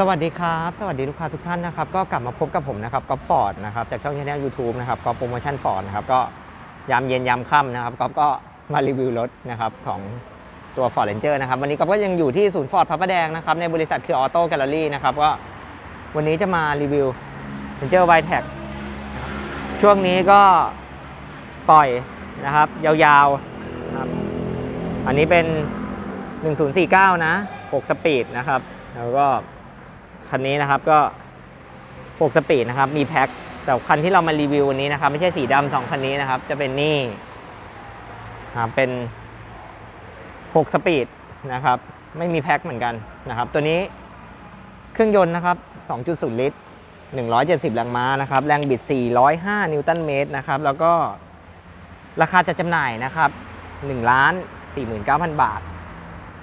สวัสดีครับ สวัสดีลูกค้าทุกท่านนะครับ ก็กลับมาพบกับผมนะครับก๊อฟฟอร์ดนะครับ จากช่องช anel YouTube นะครับก๊อฟโปรโมชั่นฟอร์ดนะครับ ก็ยามเย็นยามค่ำนะครับก๊อฟก็มารีวิวรถนะครับของตัว Ford Ranger นะครับ วันนี้ก๊อฟก็ยังอยู่ที่ศูนย์ฟอร์ดพระประแดงนะครับ ในบริษัทคือออโต้แกลเลอรี่นะครับ ก็วันนี้จะมารีวิว Ranger w i t e c ช่วงนี้ก็ปล่อยนะครับ ยาวๆนะครับอันนี้เป็น 1049 นะ 6 สปีดนะครับ แล้วก็ คันนี้นะครับก็ 6 สปีดนะครับ มีแพ็คแต่คันที่เรามารีวิววันนี้นะครับ ไม่ใช่สีดำสองคันนี้นะครับ จะเป็นนี่นะครับเป็น 6 สปีดนะครับ ไม่มีแพ็คเหมือนกันนะครับ ตัวนี้เครื่องยนต์นะครับ 2.0 ลิตร 170 แรงม้านะครับ แรงบิด 405 นิวตันเมตรนะครับ แล้วก็ราคาจะจำหน่ายนะครับ1ล้าน49,000 บาท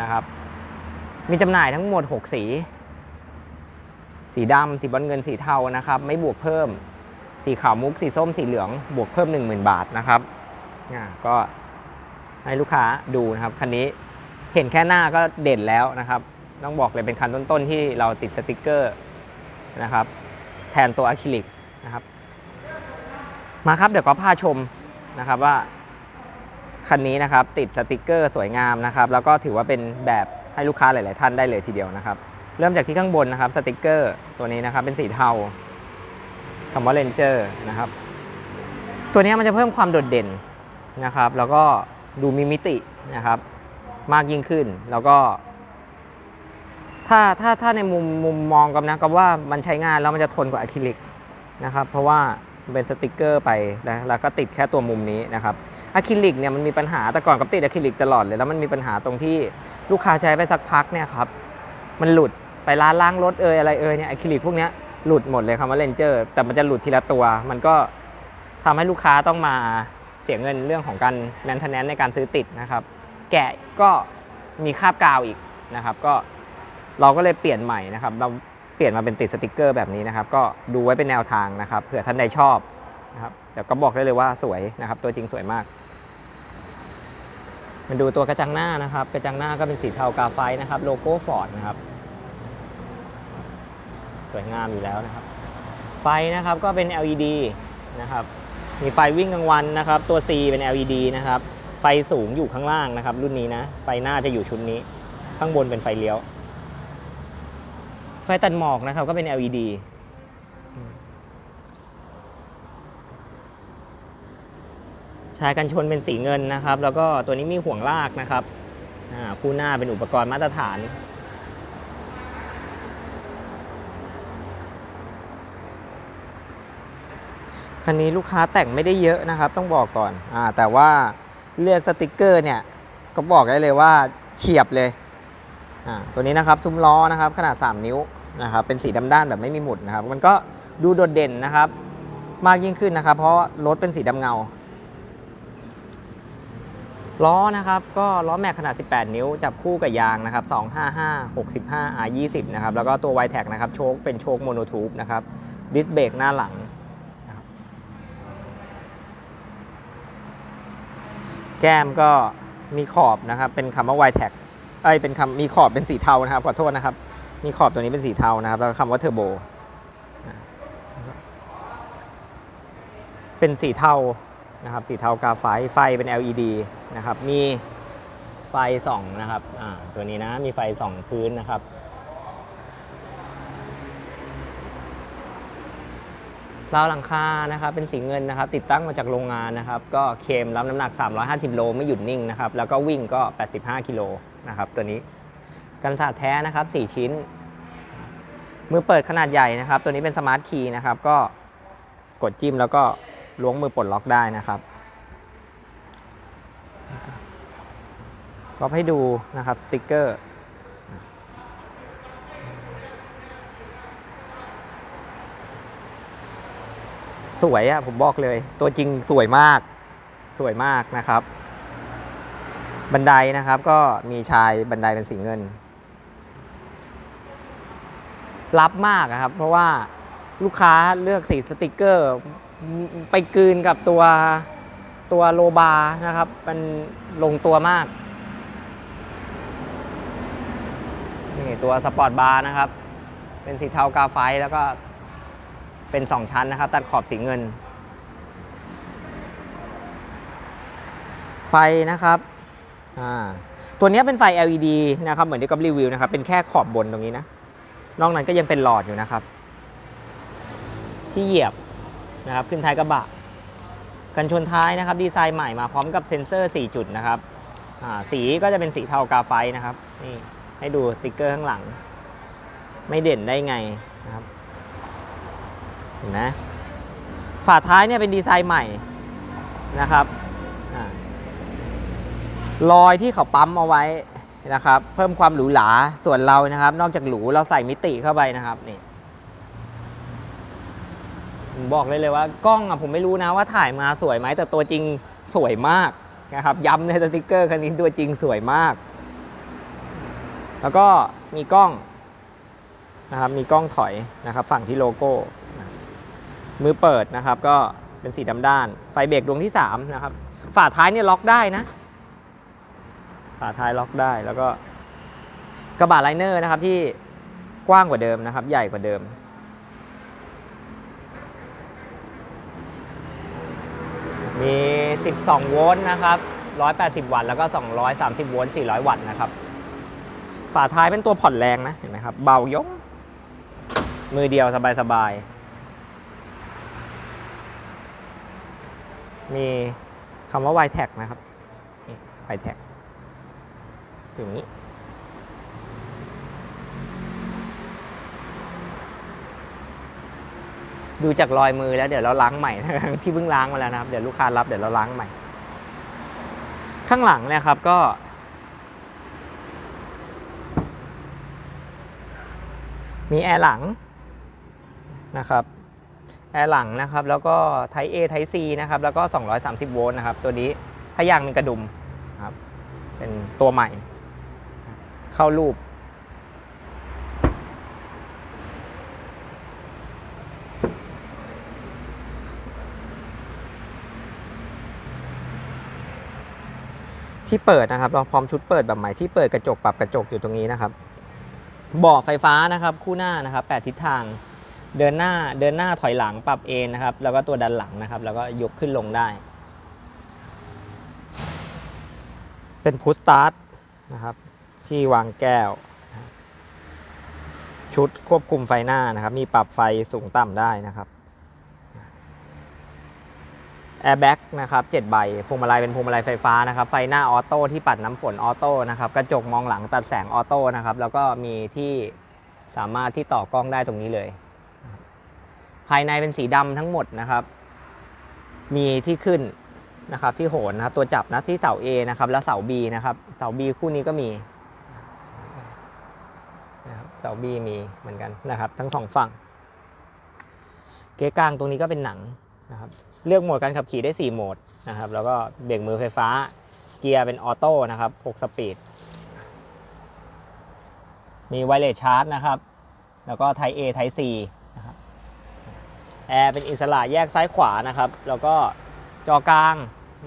นะครับ มีจำหน่ายทั้งหมด 6 สี สีดำสีบอลเงินสีเทานะครับ ไม่บวกเพิ่ม สีขาวมุก สีส้มสีเหลือง บวกเพิ่ม 10,000 บาทนะครับอ่ก็ให้ลูกค้าดูนะครับคันนี้เห็นแค่หน้าก็เด่นแล้วนะครับ ต้องบอกเลยเป็นคันต้นๆที่เราติดสติกเกอร์นะครับแทนตัวอะคริลิกนะครับ มาครับเดี๋ยวก็พาชมนะครับว่าคันนี้นะครับติดสติกเกอร์สวยงามนะครับ แล้วก็ถือว่าเป็นแบบให้ลูกค้าหลาย ๆ ท่านได้เลยทีเดียวนะครับ เริ่มจากที่ข้างบนนะครับสติกเกอร์ตัวนี้นะครับเป็นสีเทาคำว่า Ranger นะครับ ตัวนี้มันจะเพิ่มความโดดเด่นนะครับ แล้วก็ดูมีมิตินะครับ มากยิ่งขึ้นแล้วก็ ถ้าถ้าถ้าในมุมมุมมองกับนะก็ว่ามันใช้งานแล้วมันจะทนกว่าอะคริลิกนะครับ เพราะว่าเป็นสติกเกอร์ไปนะแล้วก็ติดแค่ตัวมุมนี้นะครับอะคริลิกเนี่ยมันมีปัญหาแต่ก่อนก็ติดอะคริลิกตลอดเลยแล้วมันมีปัญหาตรงที่ลูกค้าใช้ไปสักพักเนี่ยครับมันหลุด ไปร้านล้างรถเอยอะไรเอยเนี่ยอะคริลิกพวกเนี้ยหลุดหมดเลยคำว่าเลนเจอร์แต่มันจะหลุดทีละตัว มันก็ทำให้ลูกค้าต้องมาเสียเงินเรื่องของการแมนเทนแนนในการซื้อติดนะครับ แกะก็มีคาบกาวอีกนะครับก็เราก็เลยเปลี่ยนใหม่นะครับ เราเปลี่ยนมาเป็นติดสติกเกอร์แบบนี้นะครับ ก็ดูไว้เป็นแนวทางนะครับเผื่อท่านใดชอบนะครับแต่ก็บอกได้เลยว่าสวยนะครับ ตัวจริงสวยมาก มันดูตัวกระจังหน้านะครับ กระจังหน้าก็เป็นสีเทากาไฟนะครับ โลโก้ฟอร์ดนะครับ สวยงามอยู่แล้วนะครับ ไฟนะครับก็เป็น LED นะครับมีไฟวิ่งกลางวันนะครับ ตัว C เป็น LED นะครับ ไฟสูงอยู่ข้างล่างนะครับ รุ่นนี้นะ ไฟหน้าจะอยู่ชุดนี้ ข้างบนเป็นไฟเลี้ยว ไฟตัดหมอกนะครับก็เป็น LED ชายกันชนเป็นสีเงินนะครับ แล้วก็ตัวนี้มีห่วงลากนะครับคู่หน้าเป็นอุปกรณ์มาตรฐาน คันนี้ลูกค้าแต่งไม่ได้เยอะนะครับ ต้องบอกก่อนอ่าแต่ว่าเลือกสติกเกอร์เนี่ยก็บอกได้เลยว่าเฉียบเลยอ่าตัวนี้นะครับซุ้มล้อนะครับ ขนาด 3 นิ้วนะครับเป็นสีดำด้านแบบไม่มีหมุดนะครับ มันก็ดูโดดเด่นนะครับ มากยิ่งขึ้นนะครับ เพราะรถเป็นสีดำเงาล้อนะครับก็ล้อแม็กขนาด 18 นิ้ว จับคู่กับยางนะครับ 255 65 R 20 นะครับแล้วก็ตัว y t e c นะครับโชคเป็นโชคโมโนทูบนะครับดิสเบรกหน้าหลังนะครับ แก้มก็มีขอบนะครับ เป็นคำว่า y t e c เอ้ยเป็นคำมีขอบเป็นสีเทานะครับขอโทษนะครับ มีขอบตัวนี้เป็นสีเทานะครับ แล้วคำว่าเทอร์โบเป็นสีเทานะครับ สีเทากาไฟไฟเป็น LED นะครับ มีไฟส่องนะครับตัวนี้นะมีไฟส่องพื้นนะครับ ราวหลังคานะครับเป็นสีเงินนะครับ ติดตั้งมาจากโรงงานนะครับ ก็เคมรับน้ำหนัก 350 โลไม่หยุดนิ่งนะครับ แล้วก็วิ่งก็ 85 กิโลนะครับ ตัวนี้กันศาสตร์แท้นะครับ 4 ชิ้น มือเปิดขนาดใหญ่นะครับ ตัวนี้เป็นสมาร์ทคีย์นะครับ ก็กดจิ้มแล้วก็ล้วงมือปลดล็อกได้นะครับก็ให้ดูนะครับสติกเกอร์ สวยอะผมบอกเลย ตัวจริงสวยมากสวยมากนะครับ บันไดนะครับก็มีชายบันไดเป็นสีเงินรับมากครับ เพราะว่าลูกค้าเลือกสีสติกเกอร์ ไปกืนกับตัวตัวโลบาร์นะครับ มันลงตัวมากนี่ตัวสปอร์ตบาร์นะครับ เป็นสีเทากาไฟแล้วก็ เป็นสองชั้นนะครับ ตัดขอบสีเงิน ไฟนะครับอ่าตัวนี้เป็นไฟ LED นะครับเหมือนที่ก๊อฟรีวิวนะครับ เป็นแค่ขอบบนตรงนี้นะ นอกนั้นก็ยังเป็นหลอดอยู่นะครับ ที่เหยียบนะครับขึ้นท้ายกระบะ กันชนท้ายนะครับ ดีไซน์ใหม่มาพร้อมกับเซ็นเซอร์ 4 จุดนะครับสีก็จะเป็นสีเทากาไฟนะครับนี่ให้ดูติ๊กเกอร์ข้างหลัง ไม่เด่นได้ไงนะครับ ห็นไหมฝาท้ายเนี่ยเป็นดีไซน์ใหม่นะครับอรอยที่เขาปั๊มเอาไว้นะครับ เพิ่มความหรูหราส่วนเรานะครับ นอกจากหรูเราใส่มิติเข้าไปนะครับนี่บอกเลยเลยว่ากล้องอะผมไม่รู้นะว่าถ่ายมาสวยไหมแต่ตัวจริงสวยมากนะครับย้ำในสติกเกอร์คันนี้ตัวจริงสวยมาก แล้วก็มีกล้องนะครับมีกล้องถอยนะครับ ฝั่งที่โลโก้ มือเปิดนะครับ ก็เป็นสีดำด้าน ไฟเบรกดวงที่3นะครับ ฝาท้ายเนี่ยล็อกได้นะ ฝาท้ายล็อกได้แล้วก็กระบะไลเนอร์นะครับที่กว้างกว่าเดิมนะครับ ใหญ่กว่าเดิม มี 12 โวลต์นะครับ 180 วัตต์แล้วก็ 230 โวลต์ 400 วัตต์นะครับ ฝาท้ายเป็นตัวผ่อนแรงนะ เห็นไหมครับ เบายก มือเดียวสบาย ๆ มีคำว่า y t a g นะครับ y t a g อยู่างนี้ ดูจากรอยมือแล้วเดี๋ยวเราล้างใหม่ ที่เพิ่งล้างมาแล้วนะครับ เดี๋ยวลูกค้ารับเดี๋ยวเราล้างใหม่ ข้างหลังเนะครับก็มีแอร์หลังนะครับ แอร์หลังนะครับ แล้วก็ไท A ไท C นะครับ แล้วก็ 230 โวลต์นะครับ ตัวนี้พยางเป็นกระดุมครับ เป็นตัวใหม่ เข้ารูป ที่เปิดนะครับเราพร้อมชุดเปิดแบบใหม่ที่เปิดกระจกปรับกระจกอยู่ตรงนี้นะครับบาะไฟฟ้านะครับ คู่หน้านะครับแปดทิศทาง เดินหน้าเดินหน้าถอยหลังปรับเอนนะครับ แล้วก็ตัวดันหลังนะครับ แล้วก็ยกขึ้นลงได้ เป็นพุชสตาร์ทนะครับ ที่วางแก้ว ชุดควบคุมไฟหน้านะครับ มีปรับไฟสูงต่ำได้นะครับแอร์แบ็กนะครับ7ใบพวงมาลัยเป็นพวงมาลัยไฟฟ้านะครับ ไฟหน้าออโต้ที่ปัดน้ำฝนออโต้นะครับ กระจกมองหลังตัดแสงออโต้นะครับ แล้วก็มีที่สามารถที่ต่อกล้องได้ตรงนี้เลย ภายในเป็นสีดำทั้งหมดนะครับ มีที่ขึ้นนะครับ ที่โหนนะครับ ตัวจับนะที่เสา A นะครับ แล้วเสา B นะครับ เสา B คู่นี้ก็มีนะครับเสา B มีเหมือนกันนะครับ ทั้งสองฝั่ง เก๊กลางตรงนี้ก็เป็นหนังนะครับ เลือกโหมดการขับขี่ได้ 4 โหมดนะครับ แล้วก็เบรกมือไฟฟ้า เกียร์เป็นออโต้นะครับ 6 สปีด มีไวเลสชาร์จนะครับ แล้วก็ไท A ไท C นะครับ แอร์เป็นอิสระแยกซ้ายขวานะครับ แล้วก็จอกลาง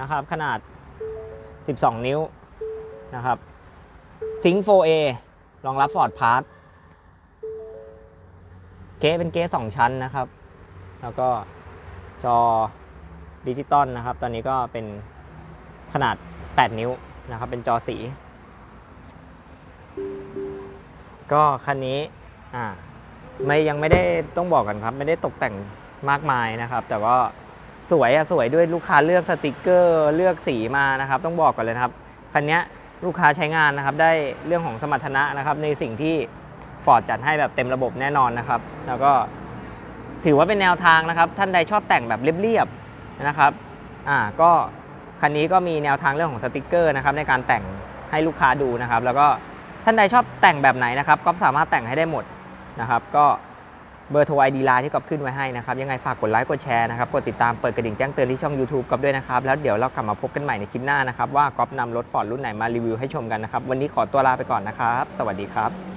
นะครับ ขนาด 12 นิ้วนะครับซิง 4A รองรับ Ford Pass เกเป็นเก๊สองชั้นนะครับ แล้วก็จอดิจิตอลนะครับ ตอนนี้ก็เป็นขนาด 8 นิ้วนะครับ เป็นจอสี ก็คันนี้อ่าไม่ยังไม่ได้ต้องบอกกันครับ ไม่ได้ตกแต่ง มากมายนะครับ แต่ก็สวยอะสวยด้วยลูกค้าเลือกสติกเกอร์เลือกสีมานะครับ ต้องบอกก่อนเลยนะครับคันนี้ลูกค้าใช้งานนะครับได้เรื่องของสมรรถนะนะครับ ในสิ่งที่ฟอร์ดจัดให้แบบเต็มระบบแน่นอนนะครับ แล้วก็ถือว่าเป็นแนวทางนะครับ ท่านใดชอบแต่งแบบเรียบๆนะครับอ่าก็คันนี้ก็มีแนวทางเรื่องของสติกเกอร์นะครับในการแต่งให้ลูกค้าดูนะครับ แล้วก็ท่านใดชอบแต่งแบบไหนนะครับก็สามารถแต่งให้ได้หมดนะครับ ก็ เบอร์โทรไอดีไลน์ที่ก๊อบขึ้นไว้ให้นะครับ ยังไงฝากกดไลค์กดแชร์นะครับ กดติดตามเปิดกระดิ่งแจ้งเตือนที่ช่อง YouTube กอบด้วยนะครับ แล้วเดี๋ยวเรากลับมาพบกันใหม่ในคลิปหน้านะครับ ว่าก๊อบนำรถฟอร์ดรุ่นไหนมารีวิวให้ชมกันนะครับ วันนี้ขอตัวลาไปก่อนนะครับ สวัสดีครับ